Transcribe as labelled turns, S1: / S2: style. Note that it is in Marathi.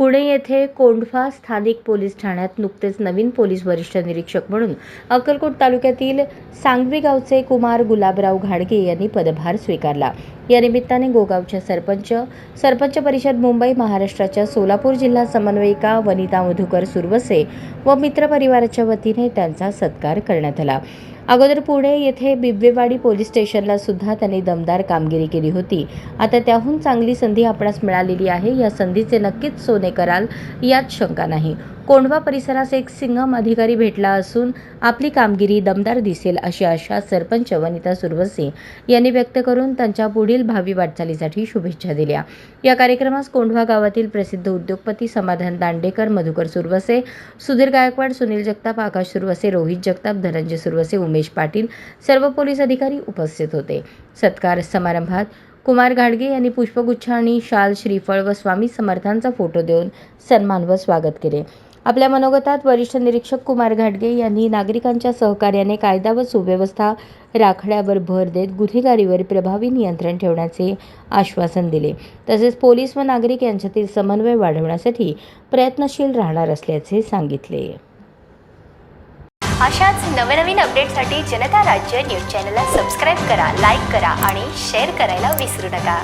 S1: पुणे येथे कोंढफा स्थानिक पोलीस ठाण्यात नुकतेच नवीन पोलीस वरिष्ठ निरीक्षक म्हणून अक्कलकोट तालुक्यातील सांगवी गावचे कुमार गुलाबराव घाडगे यांनी पदभार स्वीकारला. या निमित्ताने गोगावच्या सरपंच सरपंच परिषद मुंबई महाराष्ट्राच्या सोलापूर जिल्हा समन्वयिका वनिता मधुकर सुरवसे व मित्र परिवाराच्या वतीने त्यांचा सत्कार करण्यात आला. अगोदर पुणे येथे बिब्वेवाडी पोलीस स्टेशनला सुद्धा त्यांनी दमदार कामगिरी केली होती. आता त्याहून चांगली संधी आपणास मिळालेली आहे. या संधीचे नक्कीच सोने कराल यात शंका नाही. कोंढवा परिसरास एक सिंगम अधिकारी भेटला असून आपली कामगिरी दमदार दिसेल अशी आशा सरपंच वनिता सुरवसे यांनी व्यक्त करून त्यांच्या पुढील भावी वाटचालीसाठी शुभेच्छा दिल्या. या कार्यक्रमास कोंढवा गावातील प्रसिद्ध उद्योगपती समाधान दांडेकर मधुकर सुरवसे सुधीर गायकवाड सुनील जगताप आकाश सुरवसे रोहित जगताप धनंजय सुरवसे उमेश पाटील सर्व पोलीस अधिकारी उपस्थित होते. सत्कार समारंभात कुमार घाडगे यांनी पुष्पगुच्छ आणि शाल श्रीफळ व स्वामी समर्थांचा फोटो देऊन सन्मान व स्वागत केले. आपल्या मनोगतात वरिष्ठ निरीक्षक कुमार घाटगे यांनी नागरिकांच्या सहकार्याने कायदा व सुव्यवस्था राखण्यावर भर देत गुन्हेगारीवर प्रभावी नियंत्रण ठेवण्याचे आश्वासन दिले. तसेच पोलीस व नागरिक यांच्यातील समन्वय वाढवण्यासाठी प्रयत्नशील राहणार असल्याचे सांगितले.
S2: अशाच नवनवीन अपडेटसाठी जनता राज्य न्यूज चॅनलला सबस्क्राईब करा लाईक करा आणि शेअर करायला विसरू नका.